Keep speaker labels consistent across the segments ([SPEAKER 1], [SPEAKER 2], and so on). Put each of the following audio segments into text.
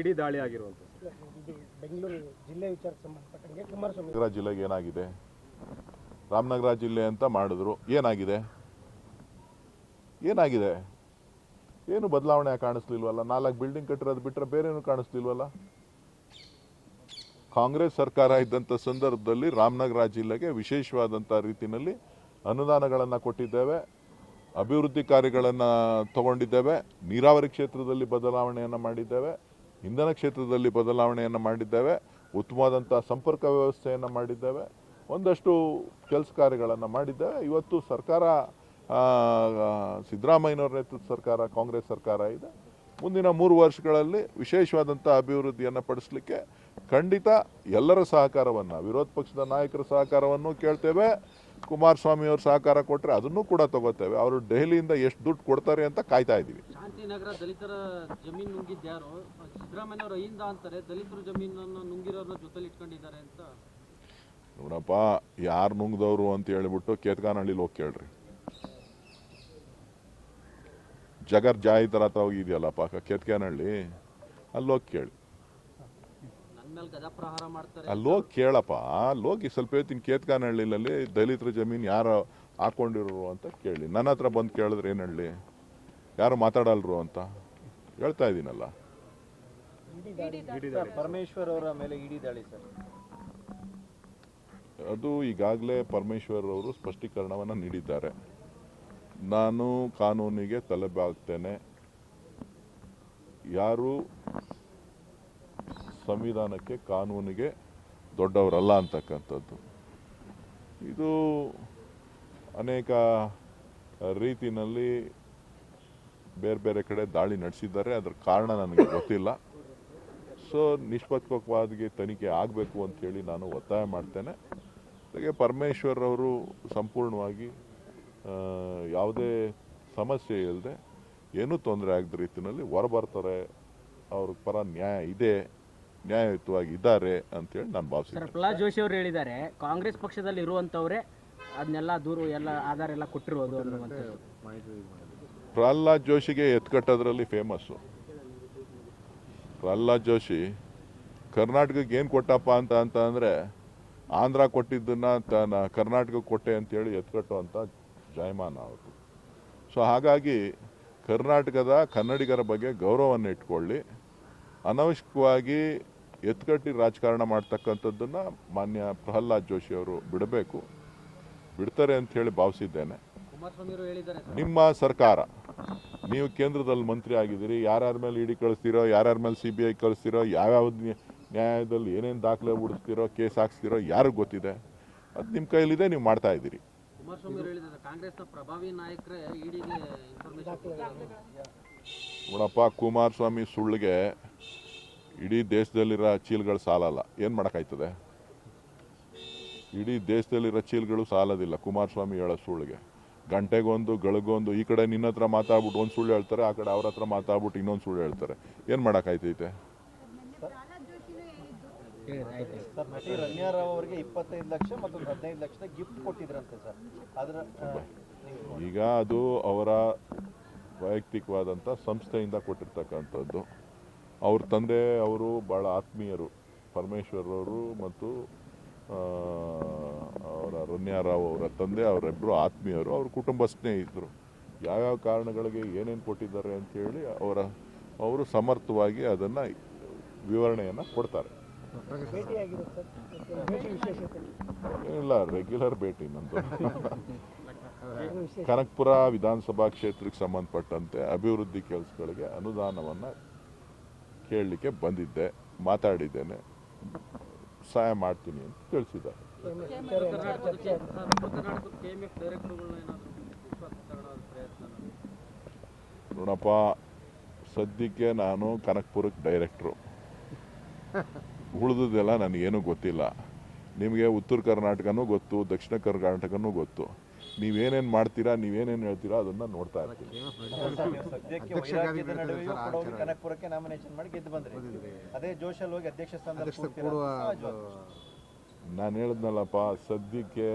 [SPEAKER 1] ಇಡೀ ದಾಳಿ
[SPEAKER 2] ಬೆಂಗಳೂರು ಜಿಲ್ಲೆ ವಿಚಾರಕ್ಕೆ ಸಂಬಂಧಪಟ್ಟಂಗೆ ಕುಮಾರಸ್ವಾಮಿ.
[SPEAKER 3] ರಾಮನಗರ ಜಿಲ್ಲೆಗೆ ಏನಾಗಿದೆ? ರಾಮನಗರ ಜಿಲ್ಲೆ ಅಂತ ಮಾಡಿದ್ರು. ಏನಾಗಿದೆ? ಏನಾಗಿದೆ? ಏನು ಬದಲಾವಣೆ ಕಾಣಿಸ್ಲಿಲ್ವಲ್ಲ? ನಾಲ್ಕು ಬಿಲ್ಡಿಂಗ್ ಕಟ್ಟಿರೋದು ಬಿಟ್ಟರೆ ಬೇರೆ ಏನು ಕಾಣಿಸ್ಲಿಲ್ವಲ್ಲ? ಕಾಂಗ್ರೆಸ್ ಸರ್ಕಾರ ಇದ್ದಂಥ ಸಂದರ್ಭದಲ್ಲಿ ರಾಮನಗರ ಜಿಲ್ಲೆಗೆ ವಿಶೇಷವಾದಂಥ ರೀತಿಯಲ್ಲಿ ಅನುದಾನಗಳನ್ನು ಕೊಟ್ಟಿದ್ದೇವೆ. ಅಭಿವೃದ್ಧಿ ಕಾರ್ಯಗಳನ್ನು ತಗೊಂಡಿದ್ದೇವೆ, ನೀರಾವರಿ ಕ್ಷೇತ್ರದಲ್ಲಿ ಬದಲಾವಣೆಯನ್ನು ಮಾಡಿದ್ದೇವೆ, ಇಂಧನ ಕ್ಷೇತ್ರದಲ್ಲಿ ಬದಲಾವಣೆಯನ್ನು ಮಾಡಿದ್ದೇವೆ ಉತ್ತಮವಾದಂಥ ಸಂಪರ್ಕ ವ್ಯವಸ್ಥೆಯನ್ನು ಮಾಡಿದ್ದೇವೆ, ಒಂದಷ್ಟು ಕೆಲಸ ಕಾರ್ಯಗಳನ್ನು ಮಾಡಿದ್ದೇವೆ. ಇವತ್ತು ಸರ್ಕಾರ ಸಿದ್ದರಾಮಯ್ಯನವರ ನೇತೃತ್ವದ ಸರ್ಕಾರ, ಕಾಂಗ್ರೆಸ್ ಸರ್ಕಾರ ಇದೆ. ಮುಂದಿನ ಮೂರು ವರ್ಷಗಳಲ್ಲಿ ವಿಶೇಷವಾದಂಥ ಅಭಿವೃದ್ಧಿಯನ್ನು ಪಡಿಸಲಿಕ್ಕೆ ಖಂಡಿತ ಎಲ್ಲರ ಸಹಕಾರವನ್ನು, ವಿರೋಧ ಪಕ್ಷದ ನಾಯಕರ ಸಹಕಾರವನ್ನು ಕೇಳ್ತೇವೆ. ಕುಮಾರಸ್ವಾಮಿ ಅವ್ರ ಸಹಕಾರ ಕೊಟ್ಟರೆ ಅದನ್ನು ಕೂಡ ತಗೋತೇವೆ. ಅವರು ದೆಹಲಿಯಿಂದ ಎಷ್ಟು ದುಡ್ಡು ಕೊಡ್ತಾರೆ ಅಂತ ಕಾಯ್ತಾ ಇದ್ದೀವಿ.
[SPEAKER 4] ಶಾಂತಿನಗರ ದಲಿತರ ಜಮೀನು ನುಂಗಿದ್ಯಾರು ಸಿದ್ದರಾಮಯ್ಯನವರು ಅಹಿಂದ ಅಂತಾರೆ ದಲಿತರ ಜಮೀನನ್ನು ನುಂಗಿರೋರ ಜೊತೆಲಿ ಇಟ್ಕೊಂಡಿದ್ದಾರೆ ಅಂತ.
[SPEAKER 3] ನೋಡಪ್ಪ ಯಾರು ನುಂಗ್ದವ್ರು ಅಂತ ಹೇಳಿಬಿಟ್ಟು ಕೇತ್ಕಾನಹಳ್ಳಿಲಿ ಹೋಗಿ ಕೇಳ್ರಿ. ಜಗರ್ ಜಾಯಿ ಥರ ಹೋಗಿದೆಯಲ್ಲಪ್ಪ ಕೇತ್ಕಾನಹಳ್ಳಿ ಅಲ್ಲಿ ಹೋಗಿ ಕೇಳಿ.
[SPEAKER 4] ನನ್ನ ಮೇಲೆ ಗಜಪ್ರಹಾರ ಮಾಡ್ತಾರೆ
[SPEAKER 3] ಅಲ್ಲಿ ಹೋಗಿ ಕೇಳಪ್ಪ. ಅಲ್ಲಿ ಹೋಗಿ ಸ್ವಲ್ಪ ಹೇಳ್ತೀನಿ ಕೇತ್ಕಾನಹಳ್ಳಿಲಲ್ಲಿ ದಲಿತರ ಜಮೀನು ಯಾರು ಹಾಕೊಂಡಿರೋರು ಅಂತ ಕೇಳಿ. ನನ್ನ ಹತ್ರ ಬಂದು ಕೇಳಿದ್ರೆ ಏನು ಹೇಳಿ? ಯಾರು ಮಾತಾಡಲ್ರು ಅಂತ? ಹೇಳ್ತಾ ಇದ್ದೀನಲ್ಲ
[SPEAKER 5] ಪರಮೇಶ್ವರ್ ಅವರ ಮೇಲೆ ಇಡಿ ದಾಳಿ ಸರ್.
[SPEAKER 3] ಅದು ಈಗಾಗಲೇ ಪರಮೇಶ್ವರ್ ಅವರು ಸ್ಪಷ್ಟೀಕರಣವನ್ನು ನೀಡಿದ್ದಾರೆ. ನಾನು ಕಾನೂನಿಗೆ ತಲೆಬಾಗ್ತೇನೆ. ಯಾರು ಸಂವಿಧಾನಕ್ಕೆ ಕಾನೂನಿಗೆ ದೊಡ್ಡವರಲ್ಲ ಅಂತಕ್ಕಂಥದ್ದು. ಇದು ಅನೇಕ ರೀತಿಯಲ್ಲಿ ಬೇರೆ ಬೇರೆ ಕಡೆ ದಾಳಿ ನಡೆಸಿದ್ದಾರೆ. ಅದರ ಕಾರಣ ನನಗೆ ಗೊತ್ತಿಲ್ಲ. ಸೊ ನಿಷ್ಪಕ್ಷಪಾತವಾಗಿ ತನಿಖೆ ಆಗಬೇಕು ಅಂತೇಳಿ ನಾನು ಒತ್ತಾಯ ಮಾಡ್ತೇನೆ. ಹಾಗೆ ಪರಮೇಶ್ವರ್ ಅವರು ಸಂಪೂರ್ಣವಾಗಿ ಯಾವುದೇ ಸಮಸ್ಯೆ ಇಲ್ಲದೆ ಏನೂ ತೊಂದರೆ ಆಗದ ರೀತಿಯಲ್ಲಿ ಹೊರಬರ್ತಾರೆ. ಅವ್ರ ಪರ ನ್ಯಾಯ ಇದೆ. ನ್ಯಾಯಯುತವಾಗಿ ಇದ್ದಾರೆ ಅಂತೇಳಿ ನಾನು
[SPEAKER 6] ಸರ್
[SPEAKER 3] ಭಾವಿಸಿದ್ದೆ
[SPEAKER 6] ಪ್ರಹ್ಲಾದ್ ಜೋಶಿ ಅವರು ಹೇಳಿದ್ದಾರೆ ಕಾಂಗ್ರೆಸ್ ಪಕ್ಷದಲ್ಲಿ ಇರುವಂತವ್ರೆ ಅದನ್ನೆಲ್ಲ ದೂರು ಎಲ್ಲ ಆಧಾರ ಎಲ್ಲ ಕೊಟ್ಟಿರೋದು ಅನ್ನುವಂಥದ್ದು.
[SPEAKER 3] ಪ್ರಹ್ಲಾದ್ ಜೋಶಿಗೆ ಎತ್ಕಟ್ಟೋದ್ರಲ್ಲಿ ಫೇಮಸ್ಸು ಪ್ರಹ್ಲಾದ್ ಜೋಶಿ ಕರ್ನಾಟಕಕ್ಕೆ ಏನು ಕೊಟ್ಟಪ್ಪ ಅಂತ ಅಂತ ಅಂದರೆ ಆಂಧ್ರ ಕೊಟ್ಟಿದ್ದನ್ನು ತನ್ನ ಕರ್ನಾಟಕಕ್ಕೆ ಕೊಟ್ಟೆ ಅಂತೇಳಿ ಎತ್ಕಟ್ಟೋ ಅಂತ ಜಾಯಮಾನ ಅವರು. ಸೊ ಹಾಗಾಗಿ ಕರ್ನಾಟಕದ ಕನ್ನಡಿಗರ ಬಗ್ಗೆ ಗೌರವವನ್ನು ಇಟ್ಕೊಳ್ಳಿ ಅನವಶ್ಯಕವಾಗಿ ಎತ್ಕಟ್ಟಿ ರಾಜಕಾರಣ ಮಾಡ್ತಕ್ಕಂಥದ್ದನ್ನು ಮಾನ್ಯ ಪ್ರಹ್ಲಾದ್ ಜೋಶಿ ಅವರು ಬಿಡಬೇಕು. ಬಿಡ್ತಾರೆ ಅಂತ ಹೇಳಿ ಭಾವಿಸಿದ್ದೇನೆ. ನಿಮ್ಮ ಸರ್ಕಾರ ನೀವು ಕೇಂದ್ರದಲ್ಲಿ ಮಂತ್ರಿ ಆಗಿದ್ದೀರಿ ಯಾರ್ಯಾರ ಮೇಲೆ ಇಡಿ ಕಳಿಸ್ತೀರೋ ಯಾರ್ಯಾರ ಮೇಲೆ ಸಿ ಬಿ ಐ ಕಳಿಸ್ತೀರೋ ಯಾವ್ಯಾವ ನ್ಯ- ನ್ಯಾಯದಲ್ಲಿ ಏನೇನು ದಾಖಲೆ ಬಿಡಿಸ್ತಿರೋ ಕೇಸ್ ಹಾಕ್ಸ್ತಿರೋ ಯಾರಿಗೆ ಗೊತ್ತಿದೆ. ಅದು ನಿಮ್ಮ ಕೈಲಿದೆ ನೀವು ಮಾಡ್ತಾ ಇದ್ದೀರಿ. ನೋಡಪ್ಪ ಕುಮಾರಸ್ವಾಮಿ ಸುಳ್ಳಿಗೆ ಇಡೀ ದೇಶದಲ್ಲಿರೋ ಚೀಲ್ಗಳು ಸಾಲಲ್ಲ. ಏನು ಮಾಡೋಕ್ಕಾಯ್ತದೆ? ಇಡೀ ದೇಶದಲ್ಲಿರೋ ಚೀಲ್ಗಳು ಸಾಲೋದಿಲ್ಲ. ಕುಮಾರಸ್ವಾಮಿ ಹೇಳೋ ಸುಳ್ಳಿಗೆ. ಗಂಟೆಗೊಂದು ಗಳಗೊಂದು ಈ ಕಡೆ ನಿನ್ನ ಹತ್ರ ಮಾತಾಡ್ಬಿಟ್ಟು ಒಂದು ಸುಳ್ಳು ಹೇಳ್ತಾರೆ ಆ ಕಡೆ ಅವ್ರ ಹತ್ರ ಮಾತಾಡ್ಬಿಟ್ಟು ಇನ್ನೊಂದು ಸುಳ್ಳು ಹೇಳ್ತಾರೆ. ಏನು ಮಾಡೋಕ್ಕಾಯ್ತೈತೆ?
[SPEAKER 6] ಆಯ್ತು
[SPEAKER 5] ಸರ್ ನಟಿ ರಮ್ಯಾ ಅವರಿಗೆ ಇಪ್ಪತ್ತೈದು ಲಕ್ಷ ಮತ್ತು ಹದಿನೈದು ಲಕ್ಷದ ಗಿಫ್ಟ್ ಕೊಟ್ಟಿದ್ರಂತೆ ಸರ್. ಅದರ
[SPEAKER 3] ಈಗ ಅದು ಅವರ ವೈಯಕ್ತಿಕವಾದಂಥ ಸಂಸ್ಥೆಯಿಂದ ಕೊಟ್ಟಿರ್ತಕ್ಕಂಥದ್ದು. ಅವ್ರ ತಂದೆ, ಅವರು ಭಾಳ ಆತ್ಮೀಯರು. ಪರಮೇಶ್ವರ್ ಅವರು ಮತ್ತು ಅವರ ರನ್ಯಾರಾವ್ ಅವರ ತಂದೆ ಅವರಿಬ್ಬರು ಆತ್ಮೀಯರು. ಅವ್ರ ಕುಟುಂಬ ಸ್ನೇಹಿತರು. ಯಾವ್ಯಾವ ಕಾರಣಗಳಿಗೆ ಏನೇನು ಕೊಟ್ಟಿದ್ದಾರೆ ಅಂತೇಳಿ ಅವರ, ಅವರು ಸಮರ್ಥವಾಗಿ ಅದನ್ನು ವಿವರಣೆಯನ್ನು ಕೊಡ್ತಾರೆ. ಇಲ್ಲ ರೆಗ್ಯುಲರ್ ಭೇಟಿ ನಂದು. ಕನಕಪುರ ವಿಧಾನಸಭಾ ಕ್ಷೇತ್ರಕ್ಕೆ ಸಂಬಂಧಪಟ್ಟಂತೆ ಅಭಿವೃದ್ಧಿ ಕೆಲಸಗಳಿಗೆ ಅನುದಾನವನ್ನು ಕೇಳಲಿಕ್ಕೆ ಬಂದಿದ್ದೆ, ಮಾತಾಡಿದ್ದೇನೆ. ಸಹಾಯ ಮಾಡ್ತೀನಿ ಅಂತ ತಿಳಿಸಿದ್ದಾರೆ. ನೋಡಪ್ಪ, ಸದ್ಯಕ್ಕೆ ನಾನು ಕನಕಪುರಕ್ಕೆ ಡೈರೆಕ್ಟ್ರು. ಉಳಿದದೆಲ್ಲ ನನಗೇನು ಗೊತ್ತಿಲ್ಲ. ನಿಮಗೆ ಉತ್ತರ ಕರ್ನಾಟಕನೂ ಗೊತ್ತು, ದಕ್ಷಿಣ ಕರ್ನಾಟಕನೂ ಗೊತ್ತು. ನೀವೇನೇನು ಮಾಡ್ತೀರಾ ನೀವೇನೇನು ಹೇಳ್ತೀರಾ ಅದನ್ನ ನೋಡ್ತಾ
[SPEAKER 5] ಇರ್ತೀವಿ. ಕನಕಪುರಕ್ಕೆ ನಾಮಿನೇಷನ್ ಮಾಡಿ ಗೆದ್ದು ಬಂದ್ರಿ. ಅದೇ ಜೋಶಲ್ಲಿ ಹೋಗಿ ಅಧ್ಯಕ್ಷ
[SPEAKER 3] ನಾನು ಹೇಳಿದ್ನಲ್ಲಪ್ಪ ಸದ್ಯಕ್ಕೆ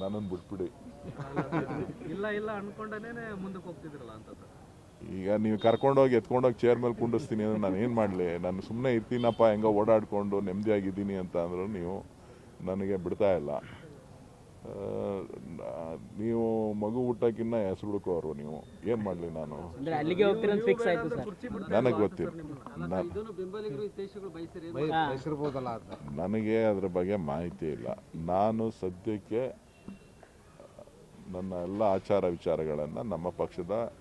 [SPEAKER 3] ನನ್ನನ್ನು ಬಿಟ್ಬಿಡಿ.
[SPEAKER 4] ಇಲ್ಲ ಇಲ್ಲ ಅನ್ಕೊಂಡೇನೆ ಮುಂದಕ್ಕೆ ಹೋಗ್ತಿದ್ರಲ್ಲ ಅಂತ
[SPEAKER 3] ಈಗ ನೀವು ಕರ್ಕೊಂಡೋಗಿ ಎತ್ಕೊಂಡೋಗಿ ಚೇರ್ ಮೇಲೆ ಕುಂಡಿಸ್ತೀನಿ ಅಂದ್ರೆ ನಾನು ಏನು ಮಾಡಲಿ? ನಾನು ಸುಮ್ಮನೆ ಇರ್ತೀನಪ್ಪ ಹೆಂಗೋ ಓಡಾಡಿಕೊಂಡು ನೆಮ್ಮದಿಯಾಗಿದ್ದೀನಿ ಅಂತ ಅಂದರೂ ನೀವು ನನಗೆ ಬಿಡ್ತಾ ಇಲ್ಲ. ಮಗು ಊಟಕ್ಕಿನ್ನ ಹೆಸರು ಹುಡುಕೋರು ನೀವು. ಏನು ಮಾಡ್ಲಿ ನಾನು?
[SPEAKER 6] ಅಂದ್ರೆ ಅಲ್ಲಿಗೆ ಫಿಕ್ಸ್ ಆಯ್ತು ಸರ್.
[SPEAKER 3] ನನಗೆ ಗೊತ್ತಿಲ್ಲ. ನಾ-
[SPEAKER 7] ಬಯಸಿರ್ಬೋದಲ್ಲ ಅಂತ
[SPEAKER 3] ನನಗೆ ಅದ್ರ ಬಗ್ಗೆ ಮಾಹಿತಿ ಇಲ್ಲ. ನಾನು ಸದ್ಯಕ್ಕೆ ನನ್ನ ಎಲ್ಲ ಆಚಾರ ವಿಚಾರಗಳನ್ನು ನಮ್ಮ ಪಕ್ಷದ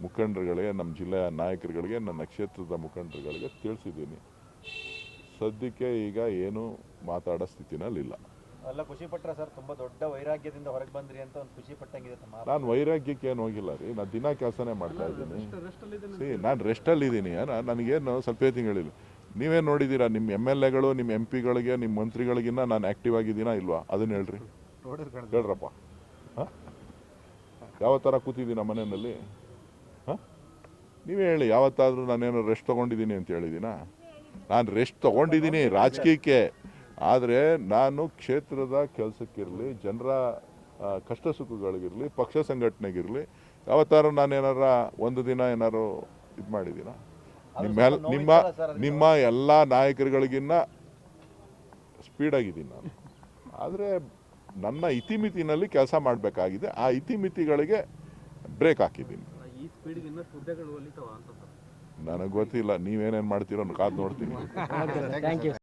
[SPEAKER 3] ಮುಖಂಡರುಗಳಿಗೆ ನಮ್ಮ ಜಿಲ್ಲೆಯ ನಾಯಕರುಗಳಿಗೆ ನನ್ನ ಕ್ಷೇತ್ರದ ಮುಖಂಡರುಗಳಿಗೆ ತಿಳಿಸಿದ್ದೀನಿ. ಸದ್ಯಕ್ಕೆ ಈಗ ಏನು ಮಾತಾಡೋ ಸ್ಥಿತಿನಲ್ಲಿಲ್ಲ.
[SPEAKER 5] ಎಲ್ಲ ಖುಷಿ ಪಟ್ರ ಸರ್ ತುಂಬಾ ದೊಡ್ಡ ವೈರಾಗ್ಯದಿಂದ ಹೊರಗೆ ಬಂದ್ರಿ ಅಂತ ಒಂದು ಖುಷಿ ಪಟ್ಟಂಗಿದೆ ತಮ್ಮ
[SPEAKER 3] ನಾನು ವೈರಾಗ್ಯಕ್ಕೆ ಏನು ಹೋಗಿಲ್ಲ ರೀ ನಾನು ದಿನ ಕೆಲಸನೇ ಮಾಡ್ತಾ ಇದ್ದೀನಿ. ಸಿ ನಾನು ರೆಸ್ಟಲ್ಲಿದ್ದೀನಿ ನನಗೇನು ಸ್ವಲ್ಪ ತಿಂಗಳಿಲ್ಲ ನೀವೇ ನೋಡಿದ್ದೀರಾ ನಿಮ್ಮ ಎಂ ಎಲ್ ಎಗಳು ನಿಮ್ಮ ಎಂ ಪಿಗಳಿಗೆ ನಿಮ್ಮ ಮಂತ್ರಿಗಳಿಗಿನ್ನ ನಾನು ಆ್ಯಕ್ಟಿವ್ ಆಗಿದ್ದೀನಾ ಇಲ್ವಾ? ಅದನ್ನ ಹೇಳ್ರಿ. ಹೇಳ್ರಪ್ಪ. ಹಾಂ? ಯಾವ ಥರ ಕೂತಿದ್ದೀನ ಮನೆಯಲ್ಲಿ? ಹಾಂ? ನೀವೇ ಹೇಳಿ ಯಾವತ್ತಾದರೂ ನಾನೇನು ರೆಸ್ಟ್ ತೊಗೊಂಡಿದ್ದೀನಿ ಅಂತ ಹೇಳಿದ್ದೀನಾ? ನಾನು ರೆಸ್ಟ್ ತೊಗೊಂಡಿದ್ದೀನಿ ರಾಜಕೀಯಕ್ಕೆ. ಆದರೆ ನಾನು ಕ್ಷೇತ್ರದ ಕೆಲಸಕ್ಕಿರಲಿ ಜನರ ಕಷ್ಟ ಸುಖಗಳಿಗಿರಲಿ ಪಕ್ಷ ಸಂಘಟನೆಗಿರಲಿ ಯಾವತ್ತಾರು ನಾನು ಏನಾರ ಒಂದು ದಿನ ಏನಾರು ಇದು ಮಾಡಿದ್ದೀನ ನಿಮ್ಮ ನಿಮ್ಮ? ನಿಮ್ಮ ಎಲ್ಲ ನಾಯಕರುಗಳಿಗಿನ್ನ ಸ್ಪೀಡಾಗಿದ್ದೀನಿ ನಾನು. ಆದರೆ ನನ್ನ ಇತಿಮಿತಿನಲ್ಲಿ ಕೆಲಸ ಮಾಡಬೇಕಾಗಿದೆ. ಆ ಇತಿಮಿತಿಗಳಿಗೆ ಬ್ರೇಕ್ ಹಾಕಿದ್ದೀನಿ. ನನಗೆ ಗೊತ್ತಿಲ್ಲ. ನೀವೇನೇನು ಮಾಡ್ತೀರೋ ಕಾದು ನೋಡ್ತೀನಿ.
[SPEAKER 6] Thank you